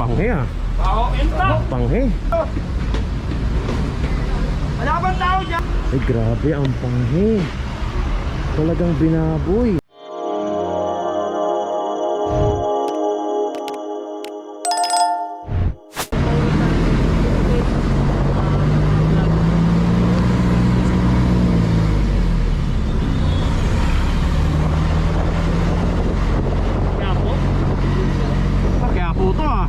Panghe ah. Tao, enta! Panghe. Wala bang tao dyan? Ay grabe ang panghe. Talagang binaboy. Kaya po? Kaya po to ah.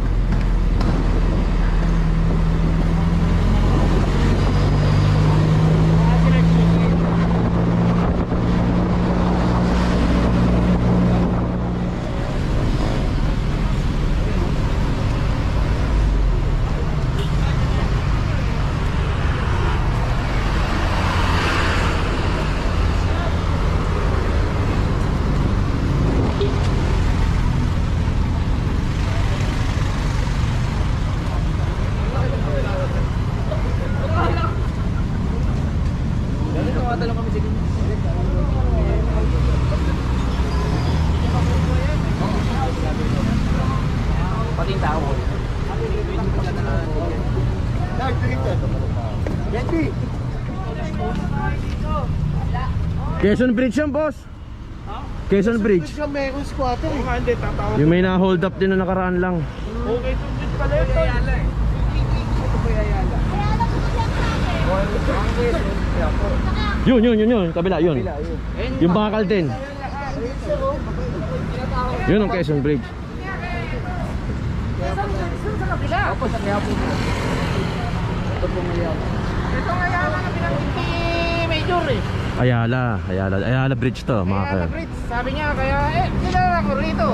Pati yung tao. Quezon Bridge yan boss. Quezon Bridge. Meron squatter Oo nga, hindi. Tatawag. Yung may na-hold up din na nakaraan lang. Okay, tubig pala ito. Yun, yun, yun, yun. Kabila, yun. Yung bakal din. Yun ang Quezon Bridge. Opo, sa kaya po. Ito po ngayon. Ito nga yan ang pinanggit ni Major eh. Ayala, Ayala, Ayala Bridge to, mga Kaya ka. Fritz, sabi niya, kaya eh, kilala ko rito.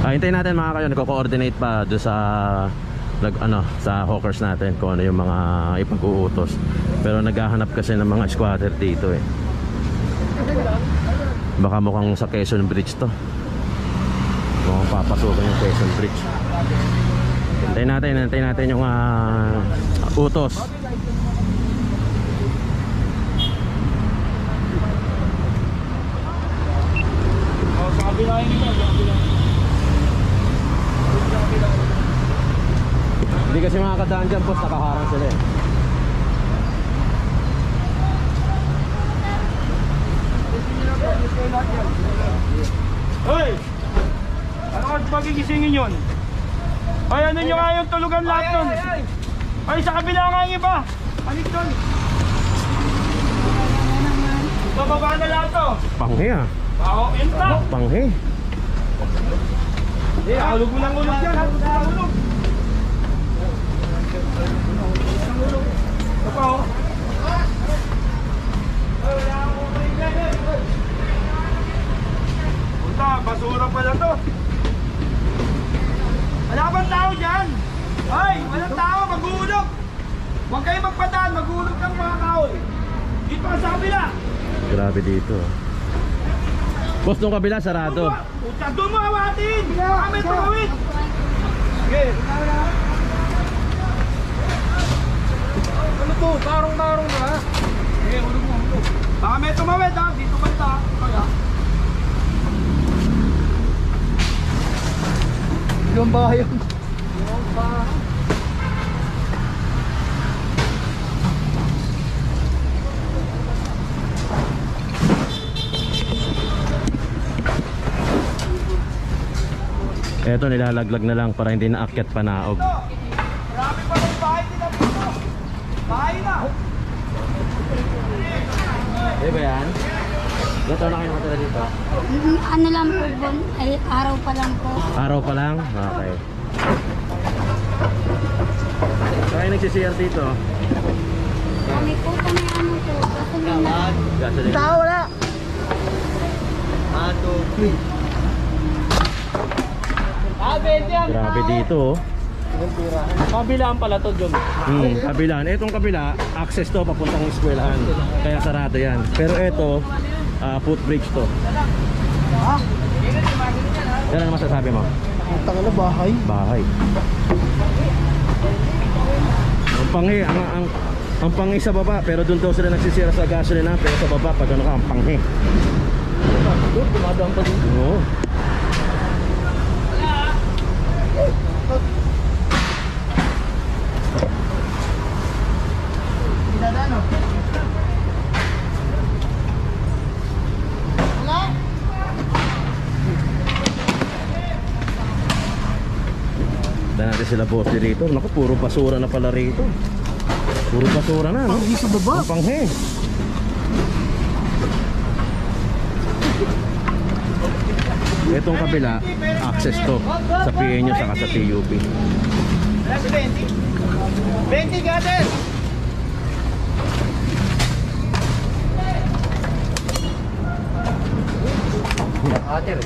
Ah, hintayin natin mga kayo, nagko-coordinate pa do sa nag ano sa hawkers natin kung ano yung mga ipag-uutos. Pero naghahanap kasi ng mga squatter dito eh. Baka mukhang sa Quezon Bridge to. Mukhang papasukan yung Quezon Bridge. Hintayin natin, hintayin natin yung ah, utos. Oh, sa kabila yun ito, sa kabila. Hindi kasi makakadaan dyan, boss, nakaharang sila eh. Hoy! Ano ka magigisingin yun? Ay, ano nyo nga yung tulugan lahat nun? Ay, sa kabila nga yung iba. Anik doon. Bababa na lahat to. Panghe ah. Panghe. Eh, hulog mo ng ulog yan. Hulog mo ng ulog. Ito pa, oh. Eh. Punta, basura pala to. Wala bang tao dyan? Ay, walang tao, mag-uulog. Huwag kayo magpadaan, mag-uulog ng mga kahoy. Dito ka sa kabila. Grabe dito. Boss, nung kabila, sarado. Puta, doon mo awatin! Kami tumawid! Sige. Ano to? Tarong-tarong na. Sige, ulog mo, ulog. Baka may tumawid ha, dito banda. Kaya. Yung bahay yun. Eto, nilalaglag na lang para hindi naakyat panaog. Marami pa ng bahay nila dito. Bahay na. Eh ba yan? Taon na kayo nakatira dito? Ano lang po, bon, ay araw pa lang po. Araw pa lang? Okay. So, kayo nagsisiyar dito? Kami po kami ano po, gasolina. Gasoline. Tao wala. Ato. Grabe dito oh. Kabilaan pala to, Jom. Hmm, kabilaan. Etong kabila, access to papuntang eskwelahan. Kaya sarado yan. Pero eto, ah, footbridge to. Yan ang masasabi mo? Ang tanga na bahay. Bahay. Ang panghi, ang, ang, ang panghi sa baba, pero doon daw sila nagsisira sa gasolina, pero sa baba, pag ano ka, ang panghi. Doon, dumadaan pa dito. Oo natin sila boss dito. Naku, puro basura na pala rito. Puro basura na, no? Panghi sa baba. Panghi. Itong kabila, access to sa nyo saka sa TUP. 20 gather! Ater.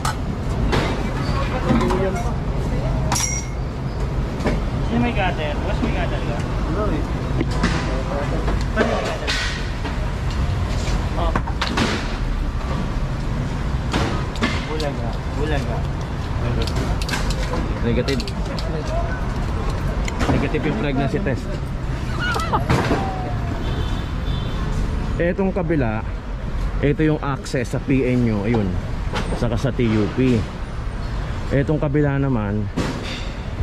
Sino may gather? Boss may gather ka? Ano eh? Paano may gather? Oh. Bulaga. Bulaga. Negative. Negative yung pregnancy test. Etong kabila, ito yung access sa nyo, ayun, saka sa TUP. Etong kabila naman,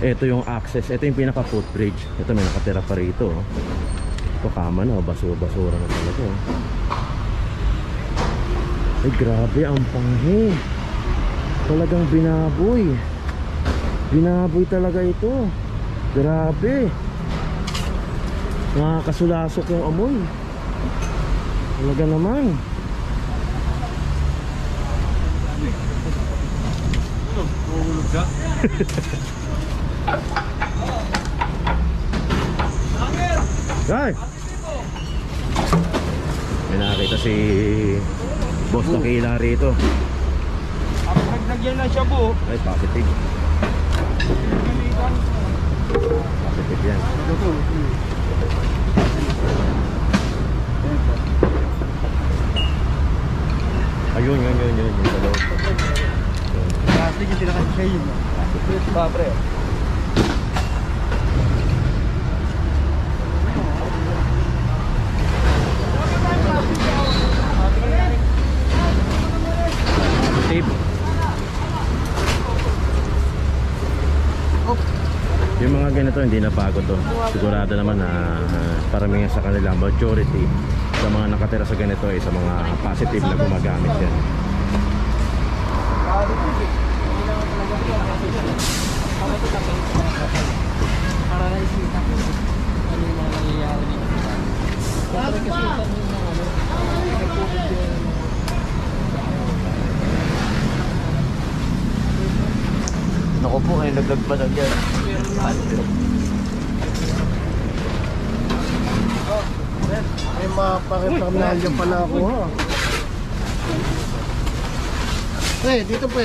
ito yung access, ito yung pinaka footbridge. Ito may nakatira pa rito. oh. Ito kama na, oh. basura, basura na talaga. oh. Ay grabe, ang panghi. Talagang binaboy. Binaboy talaga ito. Grabe. Nakakasulasok yung amoy. Talaga naman. Ay! May nakakita si Boss Takila rito. Ako naglagyan ng shabu. Ay, positive. Positive yan. Ayun, yun, yun, yun, yung sa loob. Plastic yung tinakasya yun. Ba, pre. Mga ganito hindi na bago to. Sigurado naman na uh, paramihan sa kanila majority sa mga nakatira sa ganito ay sa mga positive na gumagamit yan. Para mga- Naku po, ay laglag pa lang yan. May mga pakipamnalya pala ako ha. Eh, dito pa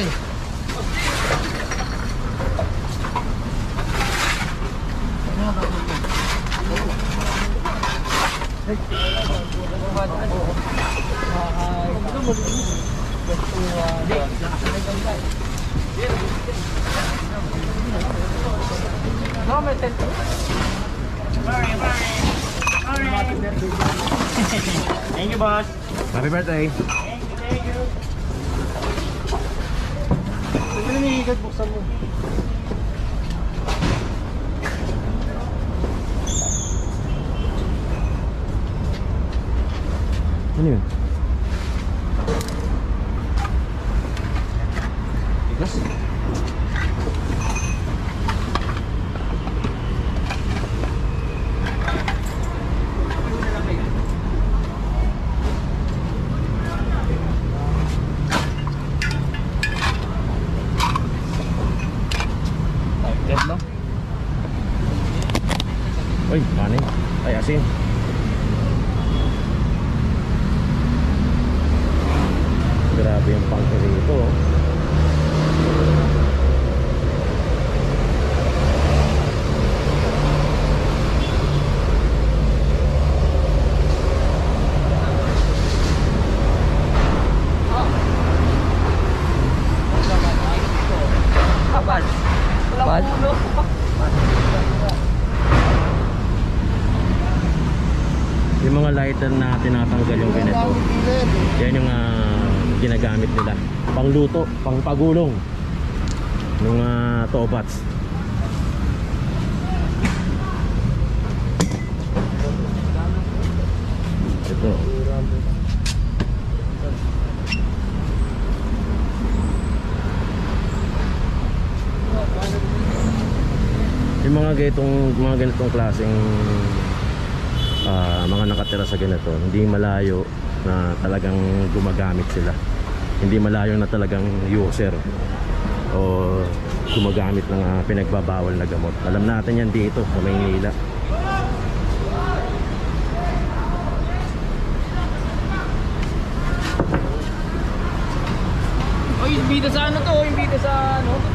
Thank you, boss. Happy birthday! Sige may buksan mo. Ano yun? 16. Lighter na tinatanggal yung ganito. Yan yung ah, ginagamit nila. Pangluto, pangpagulong. Nung uh, tobats. Ito. Yung Yung mga ganitong mga ganitong klaseng ah, mga nakatira sa ganito, hindi malayo na talagang gumagamit sila. Hindi malayo na talagang user o gumagamit ng ah, pinagbabawal na gamot. Alam natin yan dito sa Maynila. Oh, yung bida sa ano to, yung bida sa ano?